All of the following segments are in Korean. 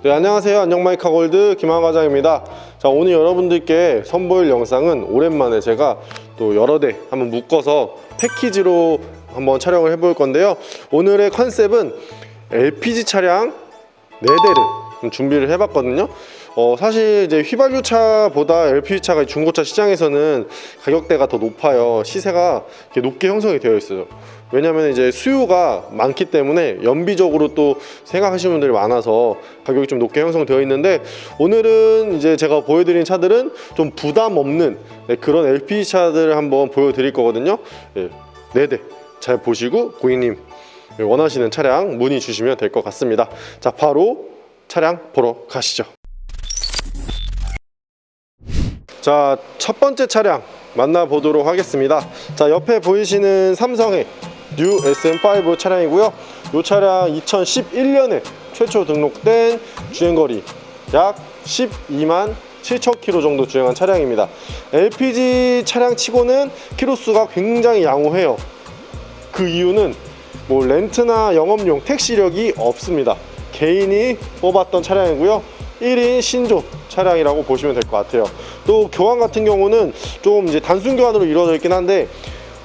네, 안녕하세요. 안녕마이카 골드 김한 과장입니다. 자, 오늘 여러분들께 선보일 영상은 오랜만에 제가 또 여러 대 한번 묶어서 패키지로 한번 촬영을 해볼 건데요. 오늘의 컨셉은 LPG 차량 4대를 좀 준비를 해봤거든요. 어, 사실 이제 휘발유 차보다 LPG차가 중고차 시장에서는 가격대가 더 높아요. 시세가 이렇게 높게 형성이 되어 있어요. 왜냐면 이제 수요가 많기 때문에 연비적으로 또 생각하시는 분들이 많아서 가격이 좀 높게 형성되어 있는데 오늘은 이제 제가 보여드린 차들은 좀 부담 없는 네, 그런 LPG 차들을 한번 보여드릴 거거든요. 네, 네대 잘 보시고 고객님 원하시는 차량 문의 주시면 될 것 같습니다. 자, 바로 차량 보러 가시죠. 자, 첫 번째 차량 만나보도록 하겠습니다. 자, 옆에 보이시는 삼성의 뉴 SM5 차량이고요. 이 차량 2011년에 최초 등록된 주행거리 약 12만 7천 킬로 정도 주행한 차량입니다. LPG 차량 치고는 키로수가 굉장히 양호해요. 그 이유는 뭐 렌트나 영업용 택시력이 없습니다. 개인이 뽑았던 차량이고요. 1인 신조 차량이라고 보시면 될 것 같아요. 또 교환 같은 경우는 좀 이제 단순 교환으로 이루어져 있긴 한데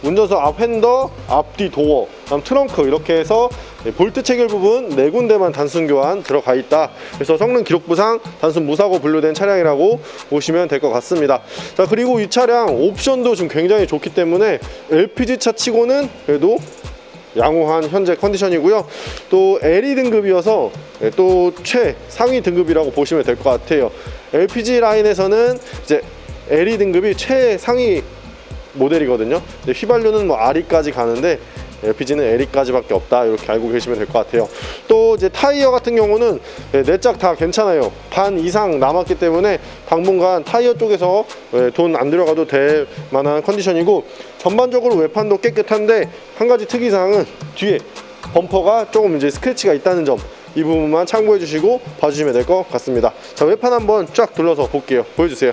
운전석 앞 핸더, 앞뒤 도어, 다음 트렁크 이렇게 해서 볼트 체결 부분 네 군데만 단순 교환 들어가 있다. 그래서 성능 기록부상 단순 무사고 분류된 차량이라고 보시면 될 것 같습니다. 자 그리고 이 차량 옵션도 좀 굉장히 좋기 때문에 LPG 차 치고는 그래도 양호한 현재 컨디션이고요. 또 LE 등급이어서 네, 또 최상위 등급이라고 보시면 될 것 같아요. LPG 라인에서는 이제 LE 등급이 최상위 모델이거든요. 휘발유는 뭐 R까지 가는데 LPG는 L까지밖에 없다 이렇게 알고 계시면 될 것 같아요. 또 이제 타이어 같은 경우는 네짝다 괜찮아요. 반 이상 남았기 때문에 당분간 타이어 쪽에서 네, 돈안 들어가도 될 만한 컨디션이고 전반적으로 외판도 깨끗한데 한 가지 특이사항은 뒤에 범퍼가 조금 이제 스크래치가 있다는 점. 이 부분만 참고해 주시고 봐주시면 될 것 같습니다. 자, 외판 한번 쫙 둘러서 볼게요. 보여주세요.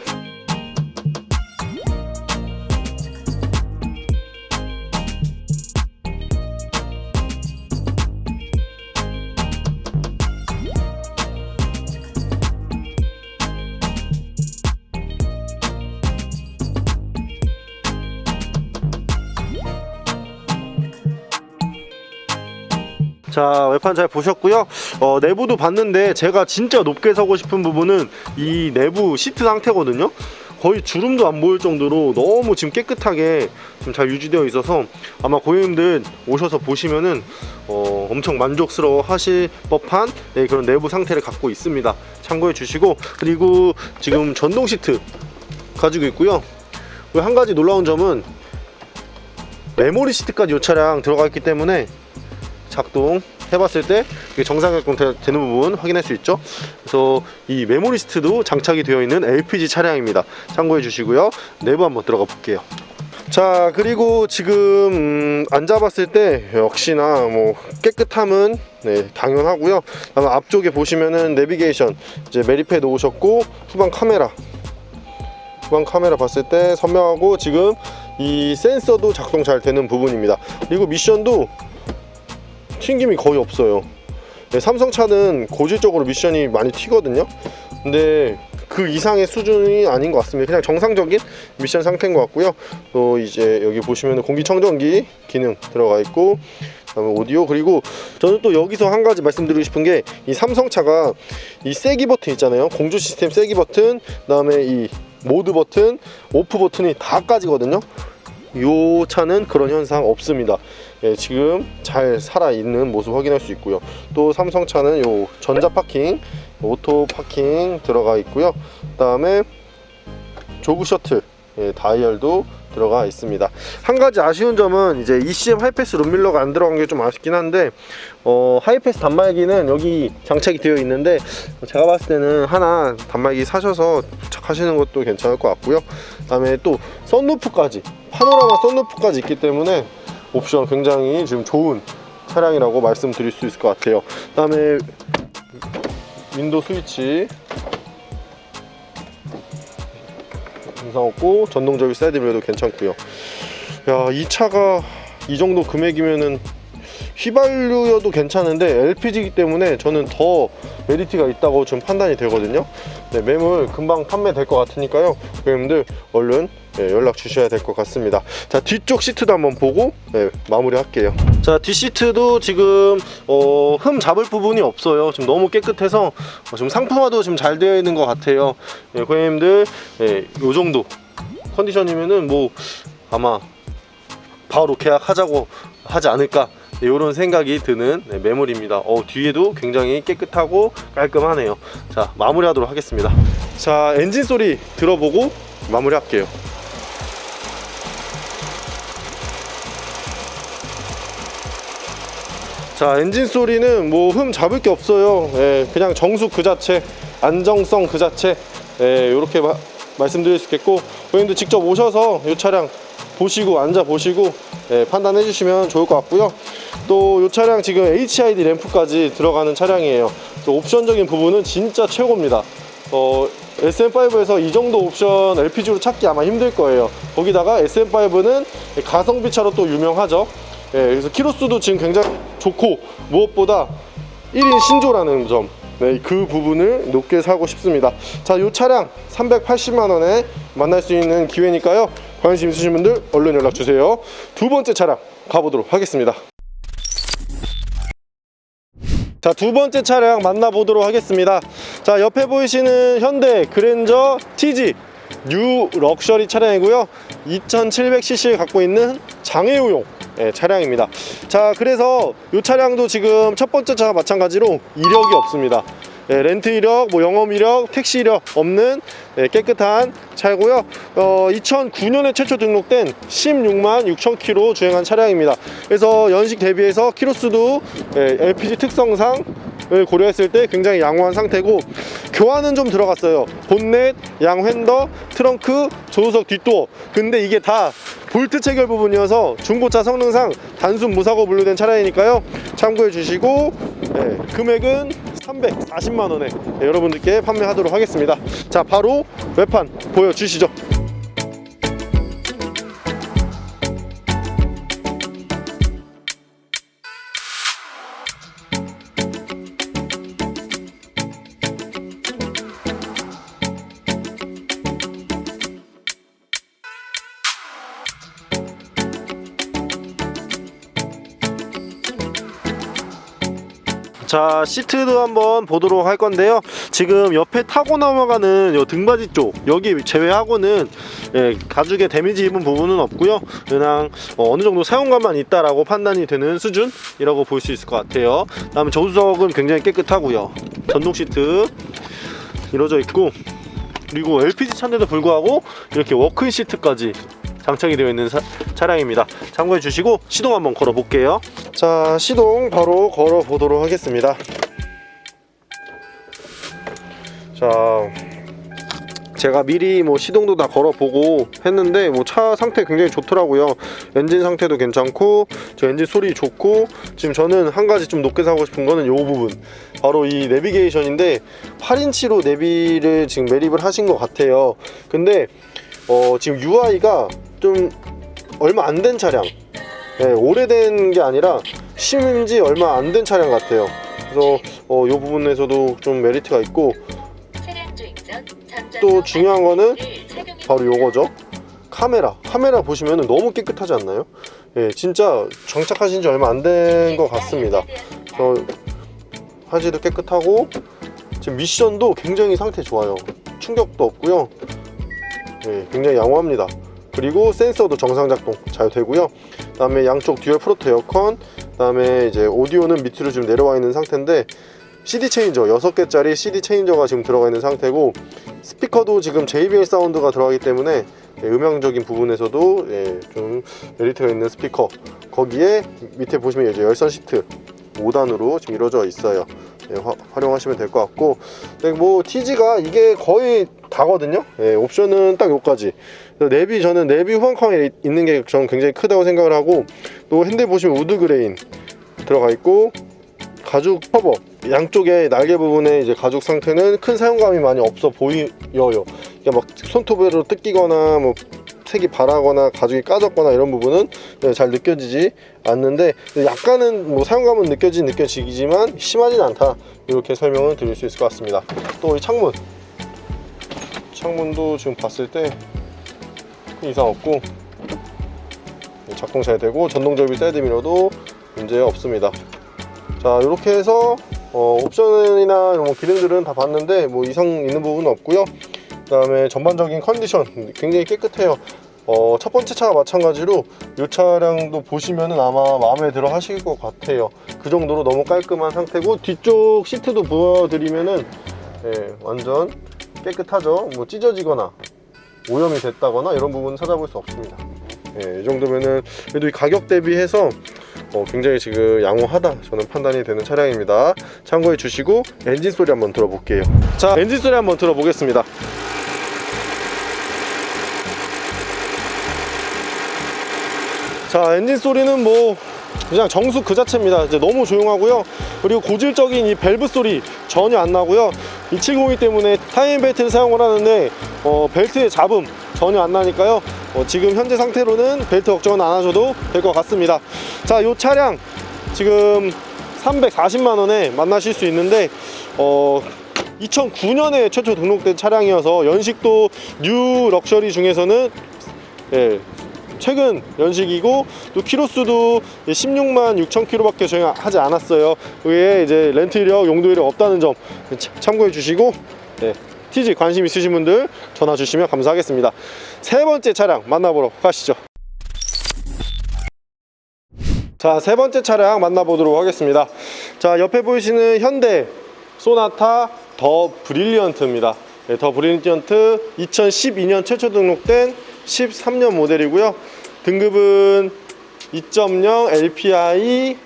자 외판 잘 보셨고요. 어, 내부도 봤는데 제가 진짜 높게 서고 싶은 부분은 이 내부 시트 상태거든요. 거의 주름도 안 보일 정도로 너무 지금 깨끗하게 좀잘 유지되어 있어서 아마 고객님들 오셔서 보시면은 어, 엄청 만족스러워 하실 법한 네, 그런 내부 상태를 갖고 있습니다. 참고해 주시고 그리고 지금 전동 시트 가지고 있고요. 그리고 한 가지 놀라운 점은 메모리 시트까지 이 차량 들어가 있기 때문에 작동 해봤을 때 이게 정상 작동 되- 되는 부분 확인할 수 있죠? 그래서 이 메모리 스트도 장착이 되어 있는 LPG 차량입니다. 참고해 주시고요. 내부 한번 들어가 볼게요. 자 그리고 지금 음, 앉아봤을 때 역시나 뭐 깨끗함은 네, 당연하고요. 다음 앞쪽에 보시면은 내비게이션 이제 메리패 놓으셨고 후방 카메라. 후방 카메라 봤을 때 선명하고 지금 이 센서도 작동 잘 되는 부분입니다. 그리고 미션도 튕김이 거의 없어요. 네, 삼성차는 고질적으로 미션이 많이 튀거든요. 근데 그 이상의 수준이 아닌 것 같습니다. 그냥 정상적인 미션 상태인 것 같고요. 또 이제 여기 보시면 공기청정기 기능 들어가 있고, 그다음에 오디오 그리고 저는 또 여기서 한 가지 말씀드리고 싶은 게 이 삼성차가 이 세기 버튼 있잖아요. 공조 시스템 세기 버튼, 그다음에 이 모드 버튼, 오프 버튼이 다 까지거든요. 요 차는 그런 현상 없습니다. 예, 지금 잘 살아 있는 모습 확인할 수 있고요. 또 삼성 차는 요 전자 파킹, 오토 파킹 들어가 있고요. 그 다음에 조그 셔틀 예, 다이얼도 들어가 있습니다. 한 가지 아쉬운 점은 이제 ECM 하이패스 룸밀러가 안 들어간 게 좀 아쉽긴 한데 어, 하이패스 단말기는 여기 장착이 되어 있는데 제가 봤을 때는 하나 단말기 사셔서 부착하시는 것도 괜찮을 것 같고요. 그 다음에 또 썬루프까지 파노라마 썬루프까지 있기 때문에 옵션 굉장히 지금 좋은 차량이라고 말씀드릴 수 있을 것 같아요. 그 다음에 윈도우 스위치 이상 없고 전동적인 사이드 미러도 괜찮고요. 야, 이 차가 이 정도 금액이면은 휘발유여도 괜찮은데 LPG이기 때문에 저는 더 메리트가 있다고 좀 판단이 되거든요. 네, 매물 금방 판매될 것 같으니까요. 고객님들 얼른 네, 연락 주셔야 될 것 같습니다. 자 뒤쪽 시트도 한번 보고 네, 마무리 할게요. 자 뒷시트도 지금 어, 흠 잡을 부분이 없어요. 지금 너무 깨끗해서 어, 지금 상품화도 지금 잘 되어 있는 것 같아요. 네, 고객님들 네, 요 정도 컨디션이면은 뭐 아마 바로 계약하자고 하지 않을까 이런 생각이 드는 네, 매물입니다. 어, 뒤에도 굉장히 깨끗하고 깔끔하네요. 자 마무리하도록 하겠습니다. 자 엔진 소리 들어보고 마무리할게요. 자 엔진 소리는 뭐 흠 잡을 게 없어요. 예, 그냥 정수 그 자체, 안정성 그 자체 이렇게 말씀드릴 수 있겠고 고객님들 직접 오셔서 이 차량 보시고 앉아 보시고 예, 판단해 주시면 좋을 것 같고요. 또 이 차량 지금 HID 램프까지 들어가는 차량이에요. 그래서 옵션적인 부분은 진짜 최고입니다. 어, SM5에서 이 정도 옵션 LPG로 찾기 아마 힘들 거예요. 거기다가 SM5는 가성비 차로 또 유명하죠. 예, 그래서 키로수도 지금 굉장히 좋고 무엇보다 1인 신조라는 점. 네, 그 부분을 높게 사고 싶습니다. 자, 이 차량 380만 원에 만날 수 있는 기회니까요. 관심 있으신 분들 얼른 연락 주세요. 두 번째 차량 가보도록 하겠습니다. 자, 두 번째 차량 만나보도록 하겠습니다. 자, 옆에 보이시는 현대 그랜저 TG 뉴 럭셔리 차량이고요. 2700cc 갖고 있는 장애우용 예, 차량입니다. 자, 그래서 이 차량도 지금 첫 번째 차와 마찬가지로 이력이 없습니다. 예, 렌트 이력, 뭐 영업 이력, 택시 이력 없는 예, 깨끗한 차고요. 어, 2009년에 최초 등록된 16만 6천 킬로 주행한 차량입니다. 그래서 연식 대비해서 키로수도 예, LPG 특성상 을 고려했을 때 굉장히 양호한 상태고 교환은 좀 들어갔어요. 본넷, 양핸더, 트렁크, 조수석 뒷도어 근데 이게 다 볼트 체결 부분이어서 중고차 성능상 단순 무사고 분류된 차량이니까요. 참고해 주시고 네, 금액은 340만 원에 네, 여러분들께 판매하도록 하겠습니다. 자 바로 외판 보여주시죠 자 시트도 한번 보도록 할 건데요. 지금 옆에 타고 넘어가는 요 등받이 쪽 여기 제외하고는 예, 가죽에 데미지 입은 부분은 없고요. 그냥 어, 느 정도 사용감만 있다라고 판단이 되는 수준이라고 볼 수 있을 것 같아요. 다음에 조수석은 굉장히 깨끗하고요. 전동 시트 이루어져 있고 그리고 LPG 차인데도 불구하고 이렇게 워크인 시트까지 장착이 되어 있는 사- 차량입니다. 참고해 주시고 시동 한번 걸어 볼게요. 자, 시동 바로 걸어 보도록 하겠습니다. 자, 제가 미리 뭐 시동도 다 걸어 보고 했는데 뭐 차 상태 굉장히 좋더라고요. 엔진 상태도 괜찮고 저 엔진 소리 좋고 지금 저는 한 가지 좀 높게 사고 싶은 거는 이 부분 바로 이 내비게이션인데 8인치로 내비를 지금 매립을 하신 것 같아요. 근데 어, 지금 UI가 좀 얼마 안 된 차량. 네, 오래된 게 아니라 심지 얼마 안 된 차량 같아요. 그래서 어, 이 부분에서도 좀 메리트가 있고 또 중요한 거는 바로 요거죠. 카메라. 카메라 보시면 너무 깨끗하지 않나요? 예, 진짜 장착하신 지 얼마 안 된 것 같습니다. 어, 화질도 깨끗하고 지금 미션도 굉장히 상태 좋아요. 충격도 없고요. 예, 굉장히 양호합니다 그리고 센서도 정상 작동 잘 되고요. 그 다음에 양쪽 듀얼 프로토 에어컨, 그 다음에 이제 오디오는 밑으로 지금 내려와 있는 상태인데 CD 체인저 6개짜리 CD 체인저가 지금 들어가 있는 상태고 스피커도 지금 JBL 사운드가 들어가기 때문에 예, 음향적인 부분에서도 예, 좀 메리트가 있는 스피커 거기에 밑에 보시면 이제 열선 시트 5단으로 지금 이루어져 있어요. 예, 화- 활용하시면 될 것 같고 근데 뭐 TG가 이게 거의 다거든요. 예, 옵션은 딱 요까지. 내비 저는 내비 후방카메라 있는 게 저는 굉장히 크다고 생각을 하고 또 핸들 보시면 우드 그레인 들어가 있고 가죽 커버 양쪽에 날개 부분에 이제 가죽 상태는 큰 사용감이 많이 없어 보여요. 이게 막 손톱으로 뜯기거나 뭐 색이 바라거나 가죽이 까졌거나 이런 부분은 네, 잘 느껴지지 않는데 약간은 뭐 사용감은 느껴지 느껴지지만 심하진 않다 이렇게 설명을 드릴 수 있을 것 같습니다. 또 이 창문 창문도 지금 봤을 때큰 이상 없고 작동 잘 되고 전동 접이 사이드 미러도 문제 없습니다. 자 이렇게 해서 어, 옵션이나 뭐 기능들은 다 봤는데 뭐 이상 있는 부분은 없고요. 그 다음에 전반적인 컨디션 굉장히 깨끗해요. 어, 첫 번째 차와 마찬가지로 이 차량도 보시면은 아마 마음에 들어 하실 것 같아요. 그 정도로 너무 깔끔한 상태고 뒤쪽 시트도 보여드리면은 예, 완전 깨끗하죠. 뭐 찢어지거나 오염이 됐다거나 이런 부분은 찾아볼 수 없습니다. 예, 이 정도면은 그래도 이 가격 대비해서 어, 굉장히 지금 양호하다 저는 판단이 되는 차량입니다. 참고해 주시고 엔진 소리 한번 들어볼게요. 자, 엔진 소리 한번 들어보겠습니다. 자, 엔진 소리는 뭐 그냥 정수 그 자체입니다. 이제 너무 조용하고요. 그리고 고질적인 이 밸브 소리 전혀 안 나고요. 270이기 때문에 타이밍 벨트를 사용을 하는데 어, 벨트의 잡음 전혀 안 나니까요. 어, 지금 현재 상태로는 벨트 걱정은 안 하셔도 될 것 같습니다. 자, 이 차량 지금 340만 원에 만나실 수 있는데 어, 2009년에 최초 등록된 차량이어서 연식도 뉴 럭셔리 중에서는 예, 최근 연식이고 또 키로수도 16만 6천 킬로밖에 저희하지 않았어요. 그게 이제 렌트 이력, 용도 이력 없다는 점 참- 참고해 주시고 네, TG 관심 있으신 분들 전화 주시면 감사하겠습니다. 세 번째 차량 만나보러 가시죠. 자, 세 번째 차량 만나보도록 하겠습니다. 자, 옆에 보이시는 현대 소나타 더 브릴리언트입니다. 네, 더 브릴리언트 2012년 최초 등록된 13년 모델이고요. 등급은 2.0 LPI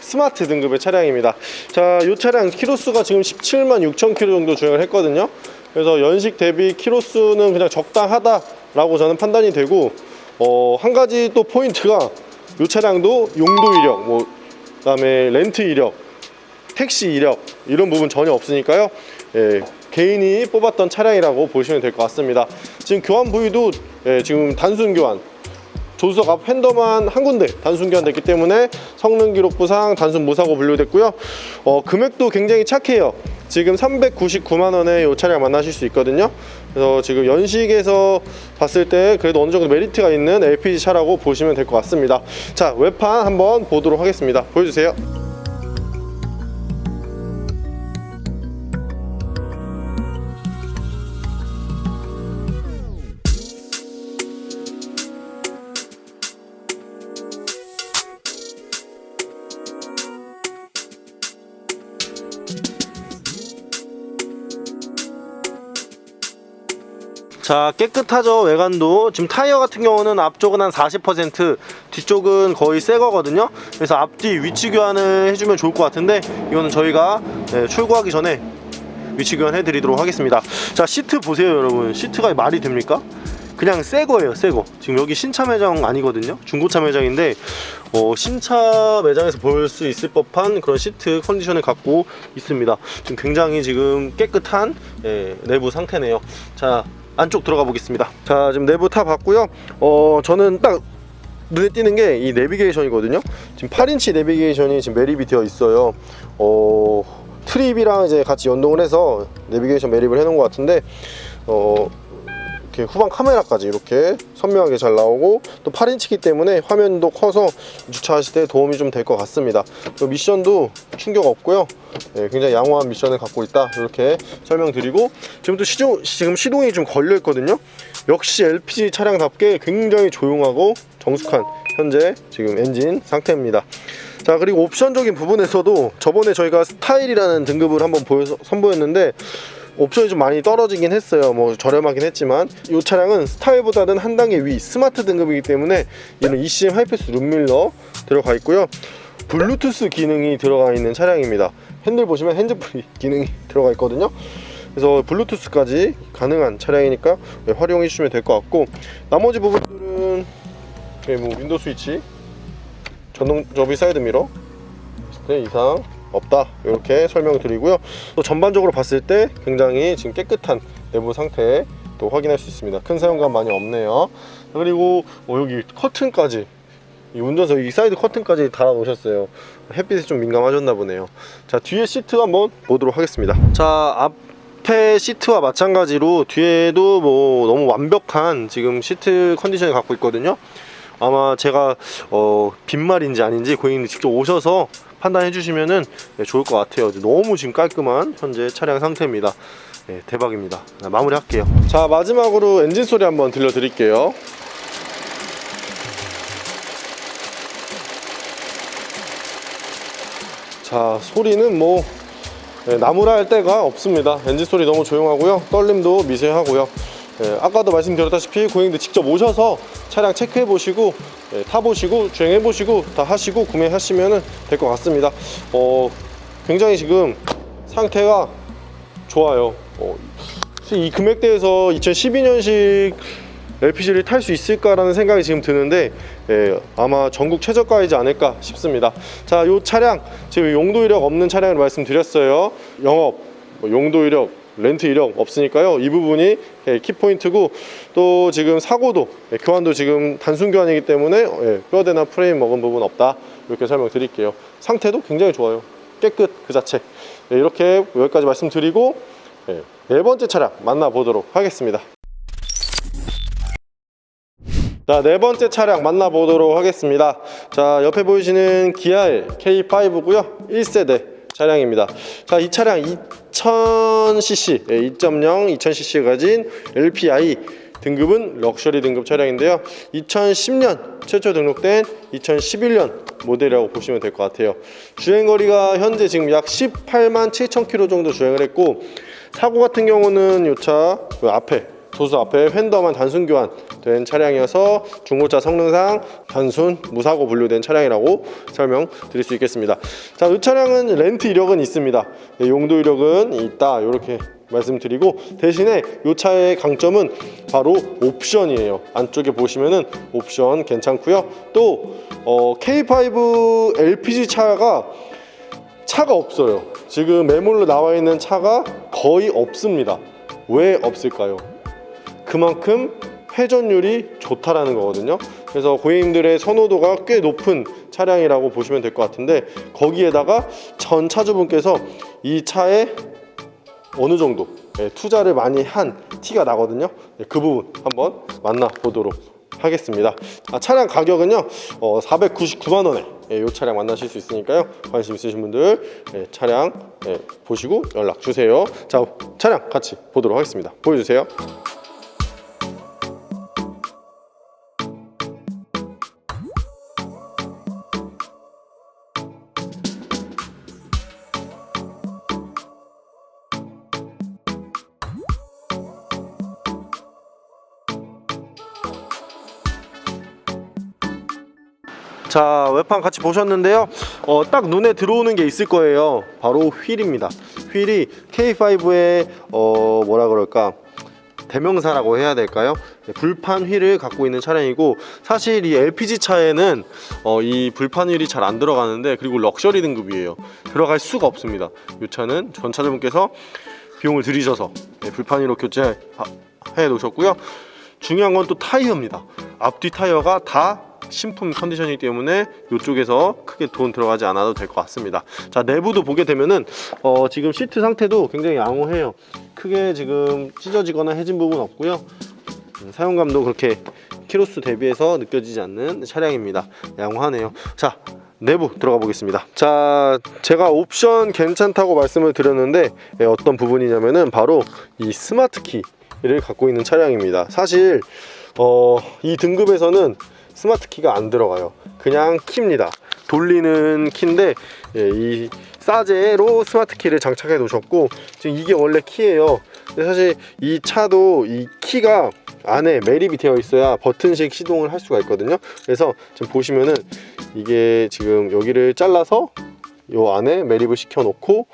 스마트 등급의 차량입니다. 자, 이 차량 키로수가 지금 17만 6천 킬로 정도 주행을 했거든요. 그래서 연식 대비 키로수는 그냥 적당하다라고 저는 판단이 되고 어, 한 가지 또 포인트가 이 차량도 용도 이력, 뭐 그다음에 렌트 이력, 택시 이력 이런 부분 전혀 없으니까요. 예, 개인이 뽑았던 차량이라고 보시면 될 것 같습니다. 지금 교환 부위도 예, 지금 단순 교환 조수석 앞 핸더만 한 군데 단순 교환됐기 때문에 성능 기록부상 단순 무사고 분류됐고요. 어, 금액도 굉장히 착해요. 지금 399만 원에 이 차량 만나실 수 있거든요. 그래서 지금 연식에서 봤을 때 그래도 어느 정도 메리트가 있는 LPG 차라고 보시면 될 것 같습니다. 자, 외판 한번 보도록 하겠습니다. 보여주세요. 자 깨끗하죠 외관도. 지금 타이어 같은 경우는 앞쪽은 한 40% 뒤쪽은 거의 새 거거든요. 그래서 앞뒤 위치 교환을 해주면 좋을 것 같은데 이거는 저희가 네, 출고하기 전에 위치 교환 해 드리도록 하겠습니다. 자 시트 보세요 여러분. 시트가 말이 됩니까? 그냥 새 거예요 새거. 지금 여기 신차 매장 아니거든요. 중고차 매장인데 어, 신차 매장에서 볼 수 있을 법한 그런 시트 컨디션을 갖고 있습니다. 지금 굉장히 지금 깨끗한 예, 내부 상태네요. 자 안쪽 들어가 보겠습니다. 자, 지금 내부 타 봤고요. 어, 저는 딱 눈에 띄는 게 이 내비게이션이거든요. 지금 8인치 내비게이션이 지금 매립이 되어 있어요. 어, 트립이랑 이제 같이 연동을 해서 내비게이션 매립을 해 놓은 것 같은데, 어, 이렇게 후방 카메라까지 이렇게 선명하게 잘 나오고 또 8인치기 때문에 화면도 커서 주차하실 때 도움이 좀 될 것 같습니다. 또 미션도 충격 없고요. 네, 굉장히 양호한 미션을 갖고 있다 이렇게 설명드리고 지금 또 시동 지금 시동이 좀 걸려 있거든요. 역시 LPG 차량답게 굉장히 조용하고 정숙한 현재 지금 엔진 상태입니다. 자 그리고 옵션적인 부분에서도 저번에 저희가 스타일이라는 등급을 한번 보여서 선보였는데 옵션이 좀 많이 떨어지긴 했어요. 뭐 저렴하긴 했지만 이 차량은 스타일보다는 한 단계 위 스마트 등급이기 때문에 얘는 ECM 하이패스 룸밀러 들어가 있고요. 블루투스 기능이 들어가 있는 차량입니다. 핸들 보시면 핸즈프리 기능이 들어가 있거든요. 그래서 블루투스까지 가능한 차량이니까 네, 활용해 주시면 될 것 같고 나머지 부분들은 네, 뭐 윈도우 스위치 전동 접이 사이드 미러 네, 이상 없다 이렇게 설명드리고요 또 전반적으로 봤을 때 굉장히 지금 깨끗한 내부 상태의 또 확인할 수 있습니다. 큰 사용감 많이 없네요. 그리고 어, 여기 커튼까지 이 운전석 이 사이드 커튼까지 달아 놓으셨어요. 햇빛에 좀 민감하셨나 보네요. 자 뒤에 시트 한번 보도록 하겠습니다. 자 앞에 시트와 마찬가지로 뒤에도 뭐 너무 완벽한 지금 시트 컨디션을 갖고 있거든요. 아마 제가 어, 빈말인지 아닌지 고객님 직접 오셔서 판단해 주시면은 네, 좋을 것 같아요. 너무 지금 깔끔한 현재 차량 상태입니다. 네, 대박입니다. 네, 마무리 할게요. 자 마지막으로 엔진 소리 한번 들려 드릴게요. 자 소리는 뭐 네, 나무라 할 데가 없습니다 엔진 소리 너무 조용하고요 떨림도 미세하고요 예, 아까도 말씀드렸다시피 고객님들 직접 오셔서 차량 체크해 보시고 예, 타 보시고 주행해 보시고 다 하시고 구매하시면 될 것 같습니다 어, 굉장히 지금 상태가 좋아요 어, 이 금액대에서 2012년식 LPG를 탈 수 있을까라는 생각이 지금 드는데 예, 아마 전국 최저가이지 않을까 싶습니다. 자, 이 차량 지금 용도 이력 없는 차량을 말씀드렸어요. 영업, 뭐 용도 이력, 렌트 이력 없으니까요. 이 부분이 예, 키포인트고 또 지금 사고도 예, 교환도 지금 단순 교환이기 때문에 예, 뼈대나 프레임 먹은 부분 없다 이렇게 설명드릴게요. 상태도 굉장히 좋아요. 깨끗 그 자체. 예, 이렇게 여기까지 말씀드리고 예, 네 번째 차량 만나보도록 하겠습니다. 자, 네 번째 차량 만나보도록 하겠습니다. 자, 옆에 보이시는 기아의 K5고요. 1세대 차량입니다. 자, 이 차량 2000cc, 2.0 2000cc 가진 LPI 등급은 럭셔리 등급 차량인데요. 2010년 최초 등록된 2011년 모델이라고 보시면 될 것 같아요. 주행 거리가 현재 지금 약 18만 7천 킬로 정도 주행을 했고 사고 같은 경우는 이 차 앞에 도수 앞에 휀더만 단순 교환된 차량이어서 중고차 성능상 단순 무사고 분류된 차량이라고 설명드릴 수 있겠습니다. 자, 이 차량은 렌트 이력은 있습니다. 네, 용도 이력은 있다. 이렇게 말씀드리고 대신에 이 차의 강점은 바로 옵션이에요. 안쪽에 보시면은 옵션 괜찮고요. 또 어, K5 LPG 차가 차가 없어요. 지금 매물로 나와 있는 차가 거의 없습니다. 왜 없을까요? 그만큼 회전율이 좋다라는 거거든요. 그래서 고객님들의 선호도가 꽤 높은 차량이라고 보시면 될 것 같은데 거기에다가 전 차주분께서 이 차에 어느 정도 예, 투자를 많이 한 티가 나거든요. 예, 그 부분 한번 만나보도록 하겠습니다. 아, 차량 가격은요, 어, 499만 원에 이 차량 만나실 수 있으니까요. 관심 있으신 분들 예, 차량 예, 보시고 연락 주세요. 자, 차량 같이 보도록 하겠습니다. 보여주세요. 자 외판 같이 보셨는데요. 어, 딱 눈에 들어오는 게 있을 거예요. 바로 휠입니다. 휠이 K5의 어, 뭐라 그럴까? 대명사라고 해야 될까요? 네, 불판 휠을 갖고 있는 차량이고 사실 이 LPG 차에는 어, 이 불판 휠이 잘 안 들어가는데 그리고 럭셔리 등급이에요. 들어갈 수가 없습니다. 이 차는 전 차주분께서 비용을 들이셔서 네, 불판 휠로 교체해 놓으셨고요. 중요한 건 또 타이어입니다. 앞뒤 타이어가 다 신품 컨디션이기 때문에 이쪽에서 크게 돈 들어가지 않아도 될 것 같습니다. 자 내부도 보게 되면은 어, 지금 시트 상태도 굉장히 양호해요. 크게 지금 찢어지거나 해진 부분 없고요. 음, 사용감도 그렇게 키로수 대비해서 느껴지지 않는 차량입니다. 양호하네요. 자 내부 들어가 보겠습니다. 자 제가 옵션 괜찮다고 말씀을 드렸는데 예, 어떤 부분이냐면은 바로 이 스마트 키를 갖고 있는 차량입니다. 사실 어, 이 등급에서는 스마트 키가 안 들어가요. 그냥 키입니다. 돌리는 키인데 예, 이 사제로 스마트 키를 장착해 놓으셨고 지금 이게 원래 키예요. 근데 사실 이 차도 이 키가 안에 매립이 되어 있어야 버튼식 시동을 할 수가 있거든요. 그래서 지금 보시면은 이게 지금 여기를 잘라서 요 안에 매립을 시켜 놓고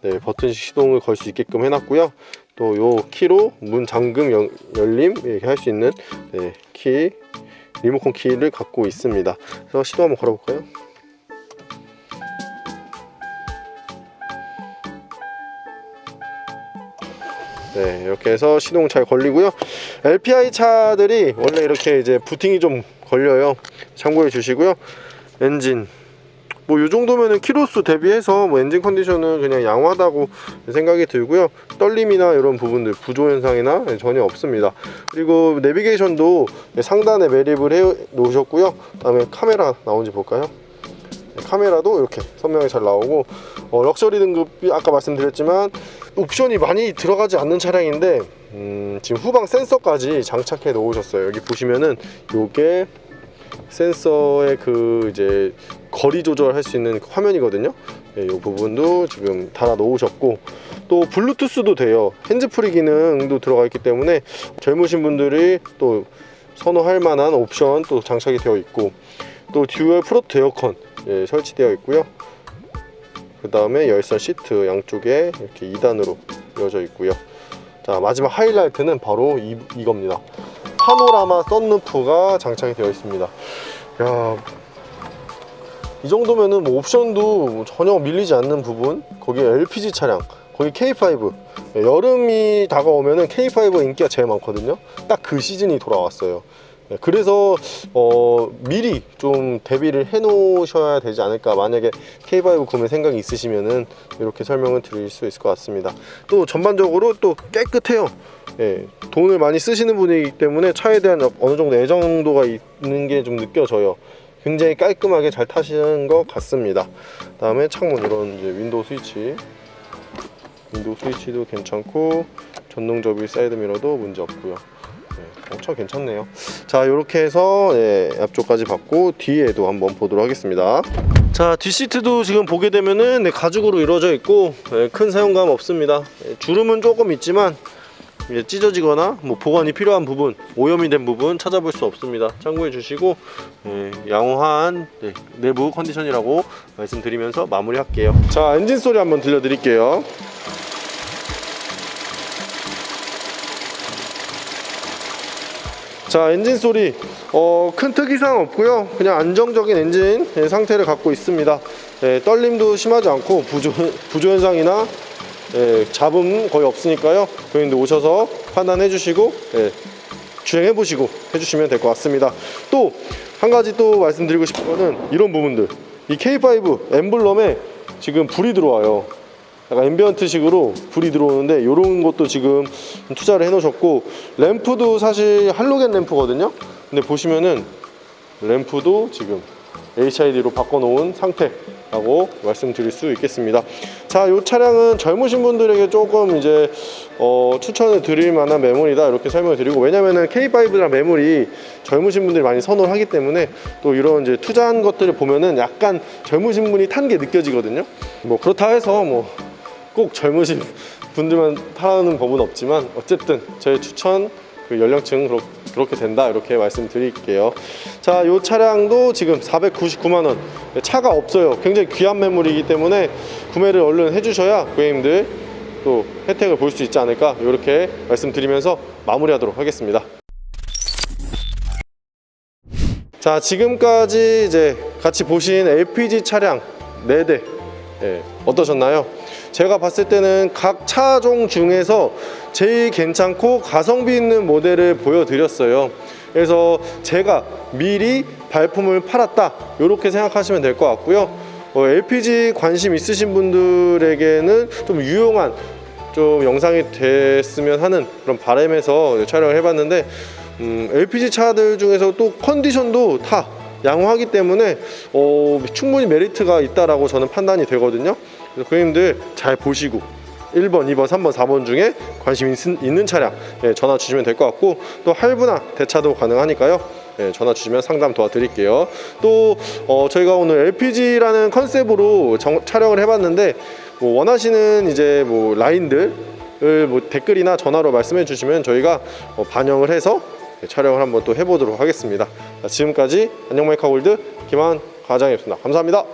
네, 버튼식 시동을 걸 수 있게끔 해놨고요. 또 요 키로 문 잠금 열- 열림 이렇게 할 수 있는 네, 키 리모컨 키를 갖고 있습니다. 그래서 시도 한번 걸어볼까요? 네, 이렇게 해서 시동 잘 걸리고요. LPI 차들이 원래 이렇게 이제 부팅이 좀 걸려요. 참고해 주시고요. 엔진 뭐 이 정도면은 키로수 대비해서 뭐 엔진 컨디션은 그냥 양호하다고 생각이 들고요. 떨림이나 이런 부분들 부조 현상이나 전혀 없습니다. 그리고 내비게이션도 상단에 매립을 해 놓으셨고요. 그다음에 카메라 나온지 볼까요? 네, 카메라도 이렇게 선명하게 잘 나오고 어, 럭셔리 등급이 아까 말씀드렸지만 옵션이 많이 들어가지 않는 차량인데 음, 지금 후방 센서까지 장착해 놓으셨어요. 여기 보시면은 요게 센서의 그 이제 거리 조절할 수 있는 화면이거든요. 예, 이 부분도 지금 달아 놓으셨고 또 블루투스도 돼요. 핸즈프리 기능도 들어가 있기 때문에 젊으신 분들이 또 선호할 만한 옵션 또 장착이 되어 있고 또 듀얼 프로트 에어컨 예, 설치되어 있고요. 그 다음에 열선 시트 양쪽에 이렇게 2단으로 이어져 있고요. 자 마지막 하이라이트는 바로 이, 이겁니다. 파노라마 썬루프가 장착이 되어 있습니다. 야, 이 정도면은 뭐 옵션도 뭐 전혀 밀리지 않는 부분. 거기에 LPG 차량, 거기 K5. 예, 여름이 다가오면은 K5 인기가 제일 많거든요. 딱 그 시즌이 돌아왔어요. 예, 그래서 어, 미리 좀 대비를 해 놓으셔야 되지 않을까 만약에 K5 구매 생각이 있으시면은 이렇게 설명을 드릴 수 있을 것 같습니다 또 전반적으로 또 깨끗해요 예, 돈을 많이 쓰시는 분이기 때문에 차에 대한 어느 정도 애정도가 있는 게 좀 느껴져요 굉장히 깔끔하게 잘 타시는 것 같습니다 다음에 창문 이런 이제 윈도우 스위치 윈도우 스위치도 괜찮고 전동 접이 사이드 미러도 문제 없고요 네, 엄청 괜찮네요. 자, 이렇게 해서 예, 앞쪽까지 받고 뒤에도 한번 보도록 하겠습니다. 자, 뒷시트도 지금 보게 되면은 네, 가죽으로 이루어져 있고 예, 큰 사용감 없습니다. 예, 주름은 조금 있지만 이제 찢어지거나 뭐 보관이 필요한 부분, 오염이 된 부분 찾아볼 수 없습니다. 참고해 주시고 예, 양호한 네, 내부 컨디션이라고 말씀드리면서 마무리 할게요. 자, 엔진 소리 한번 들려 드릴게요. 자 엔진 소리 어, 큰 특이사항 없고요 그냥 안정적인 엔진 예, 상태를 갖고 있습니다 예, 떨림도 심하지 않고 부조, 부조 현상이나 예, 잡음 거의 없으니까요. 고객님들 오셔서 판단해 주시고 예, 주행해 보시고 해주시면 될 것 같습니다. 또 한 가지 또 말씀드리고 싶은 거는 이런 부분들. 이 K5 엠블럼에 지금 불이 들어와요. 약간 앰비언트식으로 불이 들어오는데 이런 것도 지금 투자를 해놓으셨고 램프도 사실 할로겐 램프거든요. 근데 보시면은 램프도 지금 HID로 바꿔놓은 상태 라고 말씀드릴 수 있겠습니다. 자 이 차량은 젊으신 분들에게 조금 이제 어, 추천을 드릴 만한 매물이다 이렇게 설명을 드리고 왜냐면은 K5랑 매물이 젊으신 분들이 많이 선호를 하기 때문에 또 이런 이제 투자한 것들을 보면은 약간 젊으신 분이 탄 게 느껴지거든요. 뭐 그렇다 해서 뭐 꼭 젊으신 분들만 타는 법은 없지만 어쨌든 저의 추천 그 연령층 그렇, 그렇게 된다 이렇게 말씀드릴게요. 자 이 차량도 지금 499만 원. 차가 없어요. 굉장히 귀한 매물이기 때문에 구매를 얼른 해주셔야 고객님들 또 혜택을 볼 수 있지 않을까 이렇게 말씀드리면서 마무리하도록 하겠습니다. 자 지금까지 이제 같이 보신 LPG 차량 4대 예, 어떠셨나요? 제가 봤을 때는 각 차종 중에서 제일 괜찮고 가성비 있는 모델을 보여드렸어요. 그래서 제가 미리 발품을 팔았다 이렇게 생각하시면 될 것 같고요. 어, LPG 관심 있으신 분들에게는 좀 유용한 좀 영상이 됐으면 하는 그런 바람에서 촬영을 해봤는데 음, LPG 차들 중에서 또 컨디션도 다 양호하기 때문에 어, 충분히 메리트가 있다라고 저는 판단이 되거든요. 그래서 고객님들 잘 보시고 1번, 2번, 3번, 4번 중에 관심 있, 있는 차량 예, 전화 주시면 될 것 같고 또 할부나 대차도 가능하니까요. 예, 전화 주시면 상담 도와드릴게요. 또 어, 저희가 오늘 LPG라는 컨셉으로 정- 촬영을 해봤는데 뭐 원하시는 이제 뭐 라인들을 뭐 댓글이나 전화로 말씀해 주시면 저희가 어, 반영을 해서 예, 촬영을 한번 또 해보도록 하겠습니다. 자, 지금까지 안녕 마이카 골드 김한 과장이었습니다. 감사합니다.